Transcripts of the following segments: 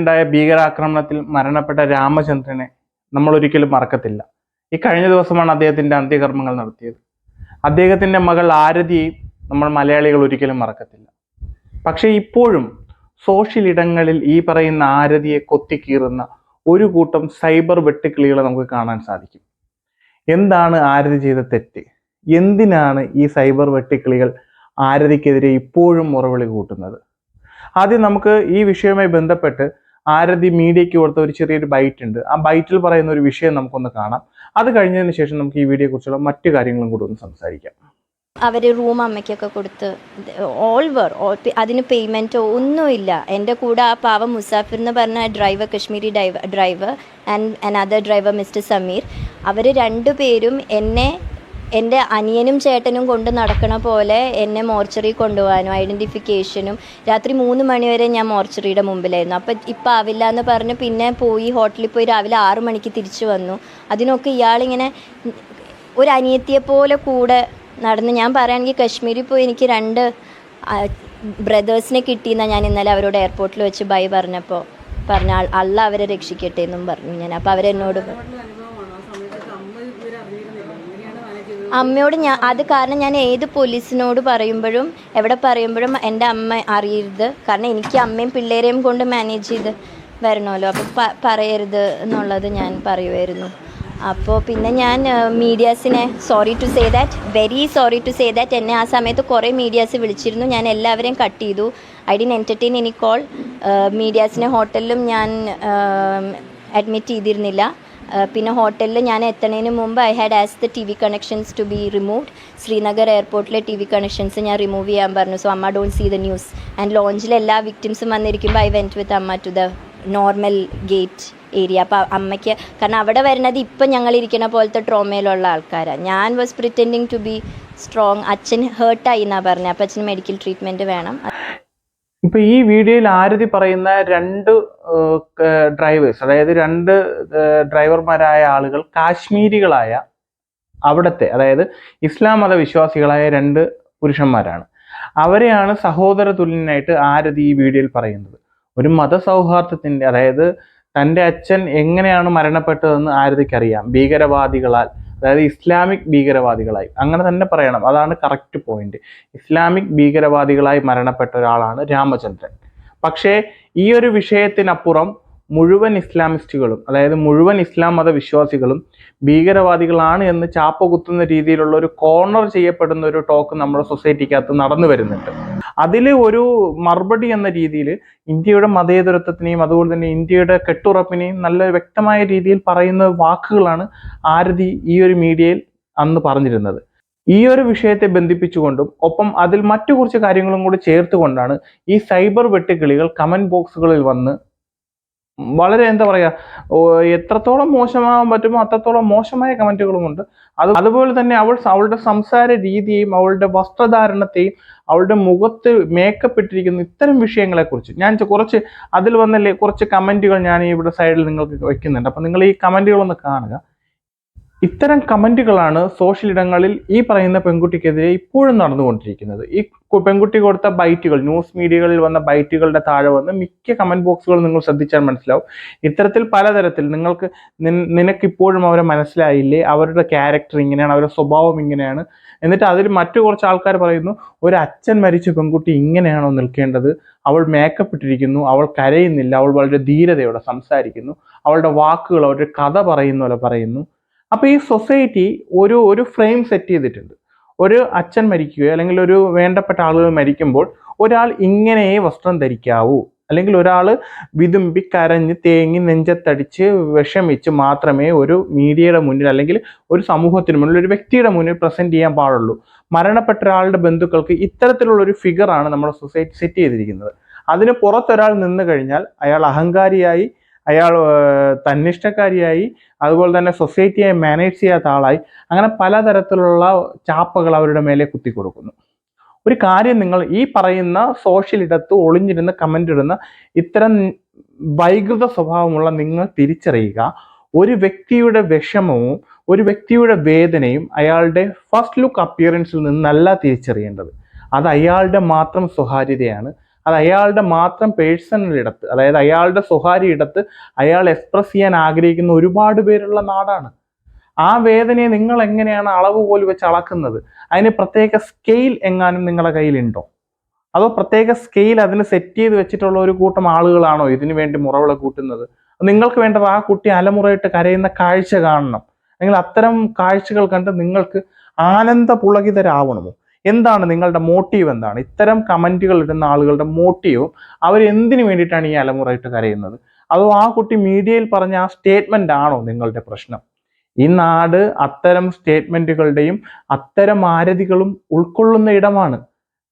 ഉണ്ടായ ഭീകരാക്രമണത്തിൽ മരണപ്പെട്ട രാമചന്ദ്രനെ നമ്മൾ ഒരിക്കലും മറക്കത്തില്ല. ഈ കഴിഞ്ഞ ദിവസമാണ് അദ്ദേഹത്തിന്റെ അന്ത്യകർമ്മങ്ങൾ നടത്തിയത്. അദ്ദേഹത്തിന്റെ മകൾ ആരതിയെയും നമ്മൾ മലയാളികൾ ഒരിക്കലും മറക്കത്തില്ല. പക്ഷെ ഇപ്പോഴും സോഷ്യൽ ഇടങ്ങളിൽ ഈ പറയുന്ന ആരതിയെ കൊത്തിക്കീറുന്ന ഒരു കൂട്ടം സൈബർ വെട്ടുക്കിളികളെ നമുക്ക് കാണാൻ സാധിക്കും. എന്താണ് ആരതി ചെയ്ത തെറ്റ്? എന്തിനാണ് ഈ സൈബർ വെട്ടുക്കിളികൾ ആരതിക്കെതിരെ ഇപ്പോഴും മുറവിളി കൂട്ടുന്നത്? ആദ്യം നമുക്ക് ഈ വിഷയവുമായി ബന്ധപ്പെട്ട് ആരതി മീഡിയയ്ക്ക് കൊടുത്ത ഒരു ചെറിയൊരു ബൈറ്റ് ഉണ്ട്. ആ ബൈറ്റിൽ പറയുന്ന ഒരു വിഷയം നമുക്കൊന്ന് കാണാം. അത് കഴിഞ്ഞതിന് ശേഷം നമുക്ക് ഈ വീഡിയോ കുറിച്ചുള്ള മറ്റു കാര്യങ്ങളും കൂടി ഒന്ന് സംസാരിക്കാം. അവർ റൂം അമ്മയ്ക്കൊക്കെ കൊടുത്ത് ഓൾ വർ അതിന് പേയ്മെന്റോ ഒന്നുമില്ല എന്റെ കൂടെ ആ പാവ മുസാഫിർ എന്ന് പറഞ്ഞ driver Kashmiri driver driver and another driver mister Sameer അവർ രണ്ടുപേരും എന്നെ എന്റെ അനിയനും ചേട്ടനും കൊണ്ട് നടക്കണ പോലെ എന്നെ മോർച്ചറി കൊണ്ടുപോകാനും ഐഡന്റിഫിക്കേഷനും രാത്രി മൂന്ന് മണിവരെ ഞാൻ മോർച്ചറിയുടെ മുമ്പിലായിരുന്നു. അപ്പം ഇപ്പം ആവില്ല എന്ന് പറഞ്ഞ് പിന്നെ പോയി ഹോട്ടലിൽ പോയി രാവിലെ ആറു മണിക്ക് തിരിച്ചു വന്നു. അതിനൊക്കെ ഇയാളിങ്ങനെ ഒരു അനിയത്തിയെ പോലെ കൂടെ നടന്ന് ഞാൻ പറയുകയാണെങ്കിൽ കശ്മീരിൽ പോയി എനിക്ക് രണ്ട് ബ്രദേഴ്സിനെ കിട്ടിയെന്നാണ് ഞാൻ ഇന്നലെ അവരോട് എയർപോർട്ടിൽ വെച്ച് ബൈ പറഞ്ഞപ്പോൾ പറഞ്ഞ അള്ള അവരെ രക്ഷിക്കട്ടെ എന്നും പറഞ്ഞു ഞാൻ. അപ്പോൾ അവരെന്നോട് അമ്മയോട് ഞാൻ അത് കാരണം ഞാൻ ഏത് പോലീസിനോട് പറയുമ്പോഴും എവിടെ പറയുമ്പോഴും എന്റെ അമ്മ അറിയരുത്. കാരണം എനിക്ക് അമ്മയും പിള്ളേരെയും കൊണ്ട് മാനേജ് ചെയ്ത് വരണമല്ലോ. അപ്പോൾ പറയരുത് എന്നുള്ളത് ഞാൻ പറയുമായിരുന്നു അപ്പോൾ പിന്നെ ഞാൻ മീഡിയാസിനെ sorry to say that very sorry to say that എന്നെ ആ സമയത്ത് കുറേ മീഡിയാസ് വിളിച്ചിരുന്നു. ഞാൻ എല്ലാവരെയും കട്ട് ചെയ്തു. I didn't entertain any call മീഡിയാസിനെ ഹോട്ടലിലും ഞാൻ അഡ്മിറ്റ് ചെയ്തിരുന്നില്ല. പിന്നെ ഹോട്ടലിൽ ഞാൻ എത്തണതിന് മുമ്പ് I had as the T V connections to be removed Srinagar എയർപോർട്ടിലെ T V connections ഞാൻ റിമൂവ് ചെയ്യാൻ പറഞ്ഞു. സോ അമ്മ don't see the news and ലോഞ്ചിൽ എല്ലാ വിക്ടിംസും വന്നിരിക്കുമ്പോൾ ഐ വെന്റ് വിത്ത് അമ്മ to the normal gate area അപ്പോൾ അമ്മയ്ക്ക് കാരണം അവിടെ വരുന്നത് ഇപ്പം ഞങ്ങൾ ഇരിക്കുന്ന പോലത്തെ ട്രോമയിലുള്ള ആൾക്കാരാണ് ഞാൻ was pretending to be strong അച്ഛൻ ഹേർട്ടായി എന്നാണ് പറഞ്ഞത് അപ്പം അച്ഛന് മെഡിക്കൽ ട്രീറ്റ്മെന്റ് വേണം. ഇപ്പൊ ഈ വീഡിയോയിൽ ആരതി പറയുന്ന രണ്ട് ഡ്രൈവേഴ്സ് അതായത് രണ്ട് ഡ്രൈവർമാരായ ആളുകൾ കാശ്മീരികളായ അവിടത്തെ അതായത് ഇസ്ലാം മതവിശ്വാസികളായ രണ്ട് പുരുഷന്മാരാണ്. അവരെയാണ് സഹോദര തുല്യനായിട്ട് ആരതി ഈ വീഡിയോയിൽ പറയുന്നത്. ഒരു മതസൗഹാർദ്ദത്തിന്റെ അതായത് തന്റെ അച്ഛൻ എങ്ങനെയാണ് മരണപ്പെട്ടതെന്ന് ആരതിക്കറിയാം. ഭീകരവാദികളാൽ അതായത് ഇസ്ലാമിക് ഭീകരവാദികളായി. അങ്ങനെ തന്നെ പറയണം. അതാണ് കറക്റ്റ് പോയിന്റ് ഇസ്ലാമിക് ഭീകരവാദികളായി മരണപ്പെട്ട ഒരാളാണ് രാമചന്ദ്രൻ. പക്ഷേ ഈ ഒരു വിഷയത്തിനപ്പുറം മുഴുവൻ ഇസ്ലാമിസ്റ്റുകളും അതായത് മുഴുവൻ ഇസ്ലാം മത വിശ്വാസികളും ഭീകരവാദികളാണ് എന്ന് ചാപ്പ കുത്തുന്ന രീതിയിലുള്ള ഒരു കോർണർ ചെയ്യപ്പെടുന്ന ഒരു ടോക്ക് നമ്മുടെ സൊസൈറ്റിക്കകത്ത് നടന്നു വരുന്നുണ്ട്. അതിൽ ഒരു മറുപടി എന്ന രീതിയിൽ ഇന്ത്യയുടെ മതേതരത്വത്തിനെയും അതുപോലെ തന്നെ ഇന്ത്യയുടെ കെട്ടുറപ്പിനെയും നല്ല വ്യക്തമായ രീതിയിൽ പറയുന്ന വാക്കുകളാണ് ആരതി ഈ ഒരു മീഡിയയിൽ അന്ന് പറഞ്ഞിരുന്നത്. ഈ ഒരു വിഷയത്തെ ബന്ധിപ്പിച്ചുകൊണ്ടും ഒപ്പം അതിൽ മറ്റു കുറച്ച് കാര്യങ്ങളും കൂടി ചേർത്തുകൊണ്ടാണ് ഈ സൈബർ വെട്ടുക്കിളികൾ കമന്റ് ബോക്സുകളിൽ വന്ന് വളരെ എന്താ പറയുക എത്രത്തോളം മോശമാകാൻ പറ്റുമോ അത്രത്തോളം മോശമായ കമന്റുകളും ഉണ്ട് അത് അതുപോലെ തന്നെ അവൾ അവളുടെ സംസാര രീതിയെയും അവളുടെ വസ്ത്രധാരണത്തെയും അവളുടെ മുഖത്ത് മേക്കപ്പ് ഇട്ടിരിക്കുന്ന ഇത്തരം വിഷയങ്ങളെക്കുറിച്ച് ഞാൻ കുറച്ച് അതിൽ വന്നല്ലേ കുറച്ച് കമന്റുകൾ ഞാൻ ഇവിടെ സൈഡിൽ നിങ്ങൾക്ക് വെക്കുന്നുണ്ട് അപ്പം നിങ്ങൾ ഈ കമന്റുകളൊന്ന് കാണുക. ഇത്തരം കമന്റുകളാണ് സോഷ്യൽ ഇടങ്ങളിൽ ഈ പറയുന്ന പെൺകുട്ടിക്കെതിരെ ഇപ്പോഴും നടന്നുകൊണ്ടിരിക്കുന്നത്. ഈ പെൺകുട്ടി കൊടുത്ത ബൈറ്റുകൾ ന്യൂസ് മീഡിയകളിൽ വന്ന ബൈറ്റുകളുടെ താഴെ വന്ന് മിക്ക കമന്റ് ബോക്സുകൾ നിങ്ങൾ ശ്രദ്ധിച്ചാൽ മനസ്സിലാവും. ഇത്തരത്തിൽ പലതരത്തിൽ നിങ്ങൾക്ക് നിനക്ക് നിനക്കിപ്പോഴും അവരെ മനസ്സിലായില്ലേ? അവരുടെ ക്യാരക്ടർ ഇങ്ങനെയാണ് അവരുടെ സ്വഭാവം ഇങ്ങനെയാണ്. എന്നിട്ട് അതിൽ മറ്റു കുറച്ച് ആൾക്കാർ പറയുന്നു ഒരു അച്ഛൻ മരിച്ച പെൺകുട്ടി ഇങ്ങനെയാണോ നിൽക്കേണ്ടത്? അവൾ മേക്കപ്പ് ഇട്ടിരിക്കുന്നു അവൾ കരയുന്നില്ല അവൾ വളരെ ധീരതയോടെ സംസാരിക്കുന്നു അവളുടെ വാക്കുകൾ അവരുടെ കഥ പറയുന്ന പോലെ പറയുന്നു. അപ്പൊ ഈ സൊസൈറ്റി ഒരു ഒരു ഫ്രെയിം സെറ്റ് ചെയ്തിട്ടുണ്ട്. ഒരു അച്ഛൻ മരിക്കുകയോ അല്ലെങ്കിൽ ഒരു വേണ്ടപ്പെട്ട ആളുകൾ മരിക്കുമ്പോൾ ഒരാൾ ഇങ്ങനെയേ വസ്ത്രം ധരിക്കാവൂ. അല്ലെങ്കിൽ ഒരാൾ വിതുമ്പി കരഞ്ഞ് തേങ്ങി നെഞ്ചത്തടിച്ച് വിഷമിച്ച് മാത്രമേ ഒരു മീഡിയയുടെ മുന്നിൽ അല്ലെങ്കിൽ ഒരു സമൂഹത്തിന് മുന്നിൽ ഒരു വ്യക്തിയുടെ മുന്നിൽ പ്രസന്റ് ചെയ്യാൻ പാടുള്ളൂ. മരണപ്പെട്ട ഒരാളുടെ ബന്ധുക്കൾക്ക് ഇത്തരത്തിലുള്ള ഒരു ഫിഗറാണ് നമ്മുടെ സൊസൈറ്റി സെറ്റ് ചെയ്തിരിക്കുന്നത്. അതിന് പുറത്തൊരാൾ നിന്ന് കഴിഞ്ഞാൽ അയാൾ അഹങ്കാരിയായി അയാൾ തന്നിഷ്ടക്കാരിയായി അതുപോലെ തന്നെ സൊസൈറ്റിയെ മാനേജ് ചെയ്യാത്ത ആളായി അങ്ങനെ പലതരത്തിലുള്ള ചാപ്പകൾ അവരുടെ മേലെ കുത്തിക്കൊടുക്കുന്നു. ഒരു കാര്യം നിങ്ങൾ ഈ പറയുന്ന സോഷ്യൽ ഇടത്ത് ഒളിഞ്ഞിരുന്ന് കമന്റ് ഇടുന്ന ഇത്തരം വൈകൃത സ്വഭാവമുള്ള നിങ്ങൾ തിരിച്ചറിയുക. ഒരു വ്യക്തിയുടെ വിഷമവും ഒരു വ്യക്തിയുടെ വേദനയും അയാളുടെ ഫസ്റ്റ് ലുക്ക് അപ്പിയറൻസിൽ നിന്നല്ല തിരിച്ചറിയേണ്ടത്. അത് അയാളുടെ മാത്രം സ്വകാര്യതയാണ്. അത് അയാളുടെ മാത്രം പേഴ്സണൽ ഇടത്ത് അതായത് അയാളുടെ സ്വകാര്യ ഇടത്ത് അയാൾ എക്സ്പ്രസ് ചെയ്യാൻ ആഗ്രഹിക്കുന്ന ഒരുപാട് പേരുള്ള നാടാണ്. ആ വേദനയെ നിങ്ങൾ എങ്ങനെയാണ് അളവ് പോലും വെച്ച് അളക്കുന്നത്? അതിന് പ്രത്യേക സ്കെയിൽ എങ്ങാനും നിങ്ങളുടെ കയ്യിലുണ്ടോ? അതോ പ്രത്യേക സ്കെയിൽ അതിന് സെറ്റ് ചെയ്ത് വെച്ചിട്ടുള്ള ഒരു കൂട്ടം ആളുകളാണോ ഇതിനു വേണ്ടി മുറവിള കൂട്ടുന്നത്? നിങ്ങൾക്ക് വേണ്ടത് ആ കുട്ടി അലമുറയിട്ട് കരയുന്ന കാഴ്ച കാണണം. അല്ലെങ്കിൽ അത്തരം കാഴ്ചകൾ കണ്ട് നിങ്ങൾക്ക് ആനന്ദ പുളകിതരാവണമോ? എന്താണ് നിങ്ങളുടെ മോട്ടീവ് എന്താണ്? ഇത്തരം കമന്റുകൾ ഇടുന്ന ആളുകളുടെ മോട്ടീവും അവർ എന്തിനു വേണ്ടിയിട്ടാണ് ഈ അലമുറയിട്ട് കരയുന്നത്? അതോ ആ കുട്ടി മീഡിയയിൽ പറഞ്ഞ ആ സ്റ്റേറ്റ്മെന്റ് ആണോ നിങ്ങളുടെ പ്രശ്നം? ഈ നാട് അത്തരം സ്റ്റേറ്റ്മെന്റുകളുടെയും അത്തരം ആരതികളും ഉൾക്കൊള്ളുന്ന ഇടമാണ്.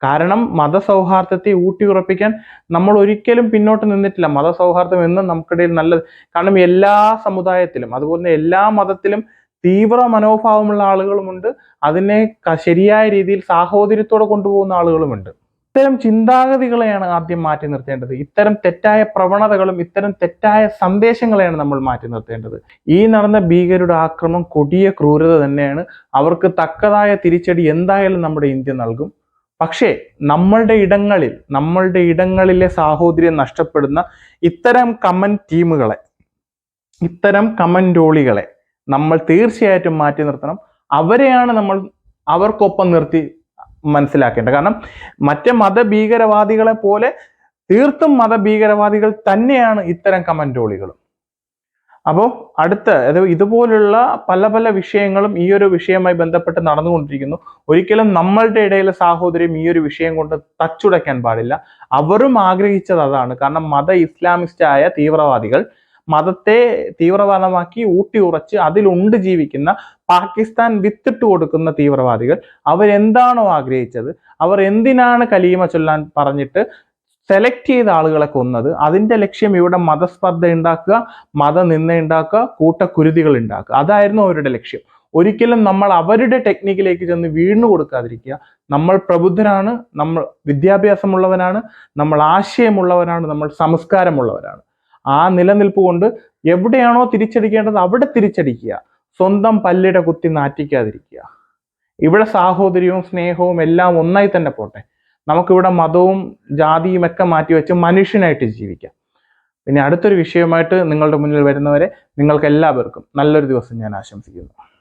കാരണം മതസൗഹാർദ്ദത്തെ ഊട്ടിയുറപ്പിക്കാൻ നമ്മൾ ഒരിക്കലും പിന്നോട്ട് നിന്നിട്ടില്ല. മതസൗഹാർദ്ദം എന്നും നമുക്കിടയിൽ നല്ലത്. കാരണം എല്ലാ സമുദായത്തിലും അതുപോലെ എല്ലാ മതത്തിലും തീവ്ര മനോഭാവമുള്ള ആളുകളുമുണ്ട്. അതിനെ ശരിയായ രീതിയിൽ സാഹോദര്യത്തോടെ കൊണ്ടുപോകുന്ന ആളുകളുമുണ്ട്. ഇത്തരം ചിന്താഗതികളെയാണ് ആദ്യം മാറ്റി നിർത്തേണ്ടത്. ഇത്തരം തെറ്റായ പ്രവണതകളും ഇത്തരം തെറ്റായ സന്ദേശങ്ങളെയാണ് നമ്മൾ മാറ്റി നിർത്തേണ്ടത്. ഈ നടന്ന ഭീകരരുടെ ആക്രമണം കൊടിയ ക്രൂരത തന്നെയാണ്. അവർക്ക് തക്കതായ തിരിച്ചടി എന്തായാലും നമ്മുടെ ഇന്ത്യ നൽകും. പക്ഷേ നമ്മളുടെ ഇടങ്ങളിൽ നമ്മളുടെ ഇടങ്ങളിലെ സാഹോദര്യം നഷ്ടപ്പെടുന്ന ഇത്തരം കമൻ ടീമുകളെ ഇത്തരം കമന്റോളികളെ നമ്മൾ തീർച്ചയായിട്ടും മാറ്റി നിർത്തണം. അവരെയാണ് നമ്മൾ അവർക്കൊപ്പം നിർത്തി മനസ്സിലാക്കേണ്ടത്. കാരണം മറ്റ് മതഭീകരവാദികളെ പോലെ തീർത്തും മതഭീകരവാദികൾ തന്നെയാണ് ഇത്തരം കമന്റോളികളും അപ്പോൾ അടുത്ത ഇതുപോലുള്ള പല പല വിഷയങ്ങളും ഈ ഒരു വിഷയവുമായി ബന്ധപ്പെട്ട് നടന്നുകൊണ്ടിരിക്കുന്നു. ഒരിക്കലും നമ്മളുടെ ഇടയിലെ സാഹോദര്യം ഈ ഒരു വിഷയം കൊണ്ട് തച്ചുടയ്ക്കാൻ പാടില്ല. അവരും ആഗ്രഹിച്ചത് അതാണ്. കാരണം മത ഇസ്ലാമിസ്റ്റായ തീവ്രവാദികൾ മതത്തെ തീവ്രവാദമാക്കി ഊട്ടി ഉറച്ച് അതിലുണ്ട് ജീവിക്കുന്ന പാകിസ്ഥാൻ വിത്തിട്ട് കൊടുക്കുന്ന തീവ്രവാദികൾ. അവരെന്താണോ ആഗ്രഹിച്ചത്? അവർ എന്തിനാണ് കലീമ ചൊല്ലാൻ പറഞ്ഞിട്ട് സെലക്ട് ചെയ്ത ആളുകളെ കൊന്നത്? അതിന്റെ ലക്ഷ്യം ഇവിടെ മതസ്പർദ്ധ ഉണ്ടാക്കുക മത മതനിന്ദ ഉണ്ടാക്കുക കൂട്ടക്കുരുതികൾ ഉണ്ടാക്കുക. അതായിരുന്നു അവരുടെ ലക്ഷ്യം. ഒരിക്കലും നമ്മൾ അവരുടെ ടെക്നിക്കിലേക്ക് ചെന്ന് വീണു കൊടുക്കാതിരിക്കുക. നമ്മൾ പ്രബുദ്ധരാണ് നമ്മൾ വിദ്യാഭ്യാസമുള്ളവനാണ് നമ്മൾ ആശയമുള്ളവരാണ് നമ്മൾ സംസ്കാരമുള്ളവരാണ്. ആ നിലനിൽപ്പ് കൊണ്ട് എവിടെയാണോ തിരിച്ചടിക്കേണ്ടത് അവിടെ തിരിച്ചടിക്കുക. സ്വന്തം പല്ലിട കുത്തി നാറ്റിക്കാതിരിക്കുക. ഇവിടെ സാഹോദര്യവും സ്നേഹവും എല്ലാം ഒന്നായി തന്നെ പോട്ടെ. നമുക്കിവിടെ മതവും ജാതിയും ഒക്കെ മാറ്റി വെച്ച് മനുഷ്യനായിട്ട് ജീവിക്കാം. പിന്നെ അടുത്തൊരു വിഷയമായിട്ട് നിങ്ങളുടെ മുന്നിൽ വരുന്നവരെ നിങ്ങൾക്ക് എല്ലാവർക്കും നല്ലൊരു ദിവസം ഞാൻ ആശംസിക്കുന്നു.